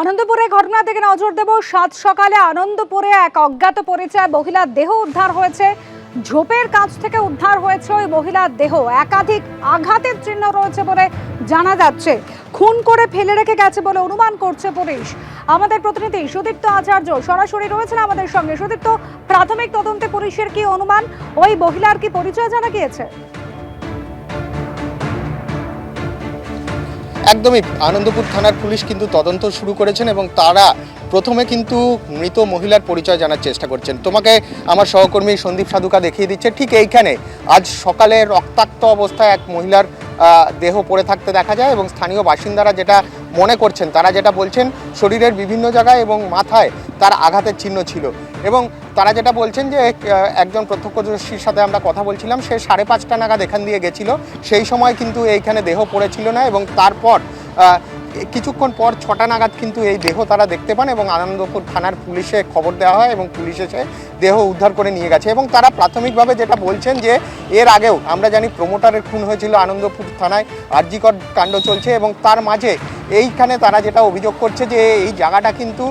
আনন্দপুরে ঘটনা থেকে নজর দেব। সাত সকালে আনন্দপুরে এক অজ্ঞাত পরিচয়, মহিলার দেহ উদ্ধার হয়েছে। ঝোপের কাছ থেকে উদ্ধার হয়েছে ওই মহিলার দেহ। একাধিক আঘাতের চিহ্ন রয়েছে বলে জানা যাচ্ছে। খুন করে ফেলে রেখে গেছে বলে অনুমান করছে পুলিশ। আমাদের প্রতিনিধি সুদীপ্ত আচার্য সরাসরি রয়েছেন আমাদের সঙ্গে। সুদীপ্ত, প্রাথমিক তদন্তে পুলিশের কি অনুমান? ওই মহিলার কি পরিচয় জানা গিয়েছে? একদমই আনন্দপুর থানার পুলিশ কিন্তু তদন্ত শুরু করেছেন এবং তারা প্রথমে কিন্তু মৃত মহিলার পরিচয় জানার চেষ্টা করছেন। তোমাকে আমার সহকর্মী সন্দীপ সাধুকা দেখিয়ে দিচ্ছে, ঠিক এইখানে আজ সকালে রক্তাক্ত অবস্থায় এক মহিলার দেহ পড়ে থাকতে দেখা যায় এবং স্থানীয় বাসিন্দারা যেটা মনে করছেন, তারা যেটা বলছেন, শরীরের বিভিন্ন জায়গায় এবং মাথায় তার আঘাতের চিহ্ন ছিল। এবং তারা যেটা বলছেন যে একজন প্রত্যক্ষদর্শীর সাথে আমরা কথা বলছিলাম, সে সাড়ে পাঁচটা নাগাদ এখান দিয়ে গেছিল। সেই সময় কিন্তু এইখানে দেহ পড়েছিল না এবং তারপর কিছুক্ষণ পর ছটা নাগাদ কিন্তু এই দেহ তারা দেখতে পান এবং আনন্দপুর থানার পুলিশে খবর দেওয়া হয় এবং পুলিশ এসে দেহ উদ্ধার করে নিয়ে গেছে এবং তারা প্রাথমিকভাবে যেটা বলছেন যে, এর আগেও আমরা জানি প্রমোটারের খুন হয়েছিল আনন্দপুর থানায়, আরজিকর কাণ্ড চলছে এবং তার মাঝে এইখানে তারা যেটা অভিযোগ করছে যে, এই জায়গাটা কিন্তু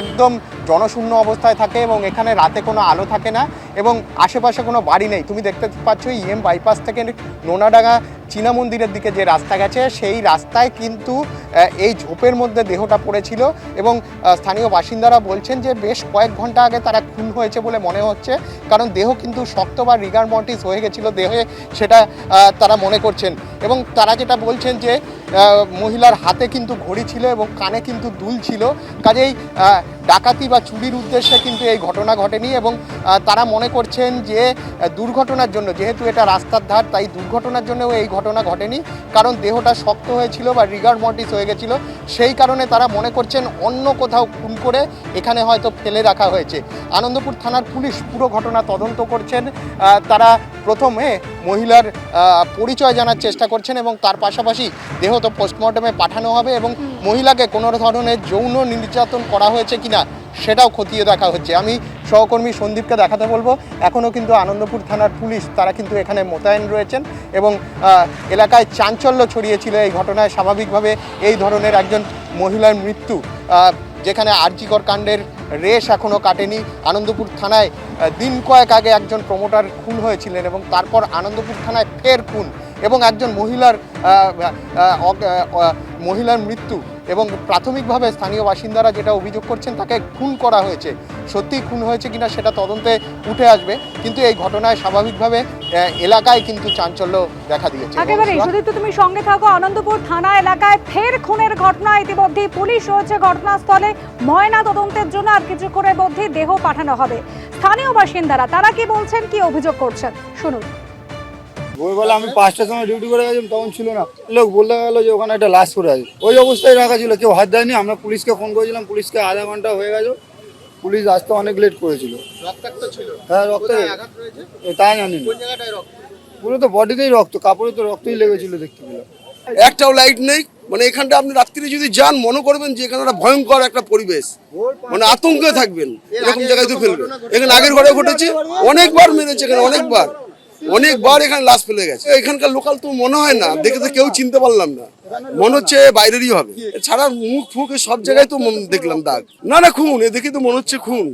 একদম জনশূন্য অবস্থায় থাকে এবং এখানে রাতে কোনো আলো থাকে না এবং আশেপাশে কোনো বাড়ি নেই। তুমি দেখতে পাচ্ছ ইএম বাইপাস থেকে নোনাডাঙ্গা চীনা মন্দিরের দিকে যে রাস্তা গেছে, সেই রাস্তায় কিন্তু এই ঝোপের মধ্যে দেহটা পড়েছিল এবং স্থানীয় বাসিন্দারা বলছেন যে বেশ কয়েক ঘণ্টা আগে তারা খুন হয়েছে বলে মনে হচ্ছে। কারণ দেহ কিন্তু শক্ত বা রিগার মর্টিস হয়ে গেছিল দেহে, সেটা তারা মনে করছেন। এবং তারা যেটা বলছেন যে মহিলার হাতে কিন্তু ঘড়ি ছিল এবং কানে কিন্তু দুল ছিল। কাজেই ডাকাতি বা চুরির উদ্দেশ্যে কিন্তু এই ঘটনা ঘটেনি এবং তারা মনে করছেন যে দুর্ঘটনার জন্য, যেহেতু এটা রাস্তার ধার, তাই দুর্ঘটনার জন্যও এই ঘটনা ঘটেনি, কারণ দেহটা শক্ত হয়েছিল বা রিগার মর্টিস হয়ে গেছিল, সেই কারণে তারা মনে করছেন অন্য কোথাও খুন করে এখানে হয়তো ফেলে রাখা হয়েছে। আনন্দপুর থানার পুলিশ পুরো ঘটনা তদন্ত করছেন তারা প্রথমে মহিলার পরিচয় জানার চেষ্টা করছেন এবং তার পাশাপাশি দেহ তো পোস্টমর্টমে পাঠানো হবে এবং মহিলাকে কোনো ধরনের যৌন নির্যাতন করা হয়েছে কিনা সেটাও খতিয়ে দেখা হচ্ছে। আমি সহকর্মী সন্দীপকে দেখাতে বলব এখনও কিন্তু আনন্দপুর থানার পুলিশ তারা কিন্তু এখানে মোতায়েন রয়েছেন এবং এলাকায় চাঞ্চল্য ছড়িয়েছিল এই ঘটনায়। স্বাভাবিকভাবে এই ধরনের একজন মহিলার মৃত্যু যেখানে আরজিকর কাণ্ডের রেশ এখনও কাটেনি। আনন্দপুর থানায় দিন কয়েক আগে একজন প্রমোটার খুন হয়েছিলেন এবং তারপর আনন্দপুর থানায় ফের খুন এবং একজন মহিলার মহিলার মৃত্যু এবং প্রাথমিকভাবে স্থানীয় বাসিন্দারা যেটা অভিযোগ করছেন তাকে খুন করা হয়েছে। সত্যিই খুন হয়েছে কিনা সেটা তদন্তে উঠে আসবে কিন্তু এই ঘটনায় স্বাভাবিকভাবে এলাকায় কিন্তু চাঞ্চল্য দেখা দিয়েছে। একেবারে সুদীপ্ত তুমি সঙ্গে থাকো আনন্দপুর থানা এলাকায় ফের খুনের ঘটনা। ইতিমধ্যে পুলিশ রয়েছে ঘটনাস্থলে। ময়না তদন্তের জন্য আর কিছুক্ষণের মধ্যে দেহ পাঠানো হবে। স্থানীয় বাসিন্দারা তারা কি বলছেন কি অভিযোগ করছেন? শুনুন। ভোরবেলা আমি পাঁচটার সময় ডিউটি করে গেছিলাম তখন ছিল না। লোক বলতে গেলো যে ওখানে একটা লাশ পড়ে আছে। ওই অবস্থায় রাখা ছিল কেউ হাত দেয়নি। আমরা পুলিশকে ফোন করেছিলাম পুলিশকে আধা ঘণ্টা হয়ে গেছে। পুলিশ আসতে অনেক লেট করেছিল। হ্যাঁ রক্ত কোথায় আঘাত রয়েছে? এ, তা জানি না। কোন পুরো তো বডিতেই রক্ত কাপড়ে তো রক্তই লেগেছিল দেখতে পেলাম একটাও লাইট নেই। মানে এখানটা আপনি রাত্রিরে যদি যান মনে করবেন যে এখানে একটা ভয়ঙ্কর একটা পরিবেশ। মানে আতঙ্কে থাকবেন। এরকম জায়গায় তো ফেলবে। এখানে আগের ঘরে ঘটেছে। অনেকবার মেরেছে এখানে অনেকবার। অনেকবার এখানে লাশ ফেলে গেছে। এখানকার লোকাল তো মনে হয় না, দেখে তো কেউ চিনতে পারলাম না। মনে হচ্ছে বাইরেরই হবে। ছাড়া মুখ ফুক সব জায়গায় তো দেখলাম দাগ। না না, খুন এ দেখে তো মনে হচ্ছে খুন।